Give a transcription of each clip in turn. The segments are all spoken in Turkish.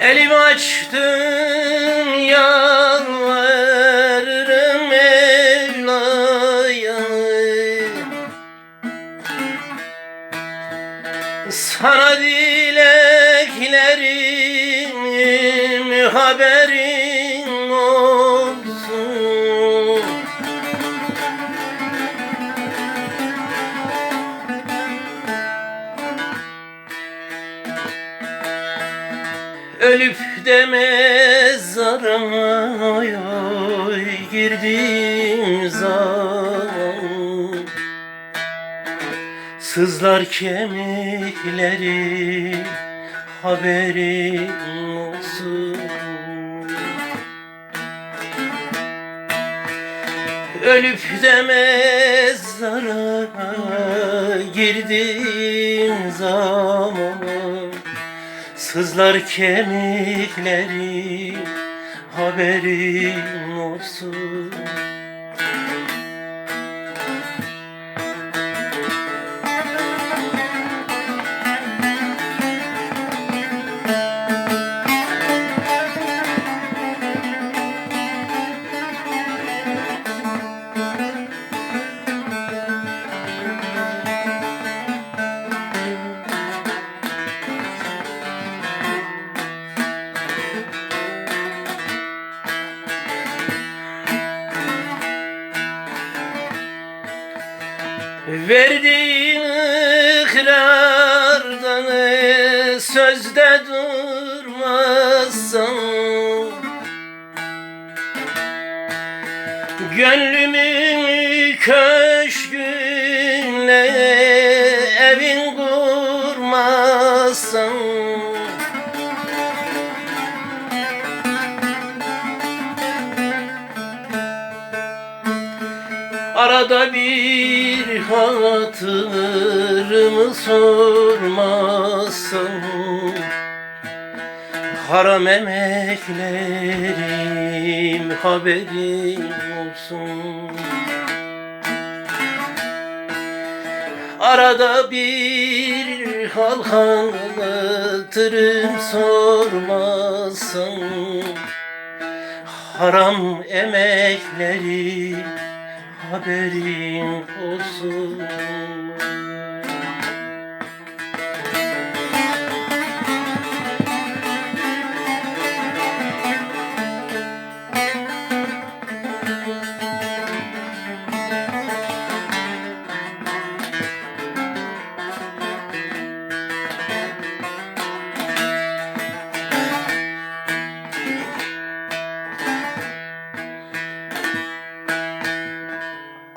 Elimi açtım yalvarırım Mevla'ya. Sana dileklerim haberin Ölüp de mezarıma girdiğim zaman. Sızlar kemikleri haberin olsun. Ölüp de mezara girdiğim zaman Sızlar kemikleri haberin olsun Verdiğin ikrardan sözde durmazsan Gönlümün köşküne Arada bir hatırımı sormazsan Haram emeklerim haberin olsun. Arada bir hal hatırım sormazsan Haram emeklerim haberin olsun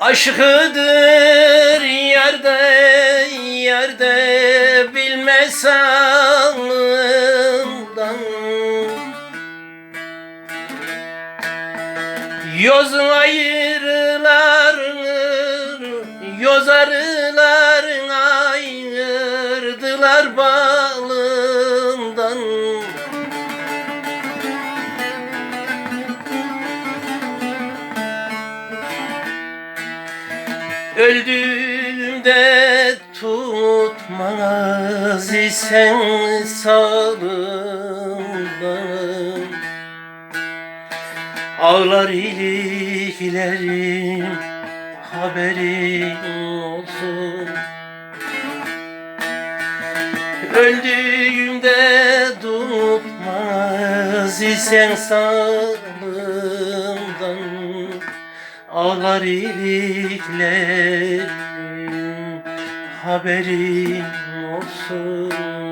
Aşkıdır yerde yerde bilmez alnından Yoz ayırlar Yoz Öldüğümde tutmaz isen sağlığımdan. Ağlar iliklerim haberin olsun. Öldüğümde tutmaz isen sağlığımdan Ağlar iliklerim haberin olsun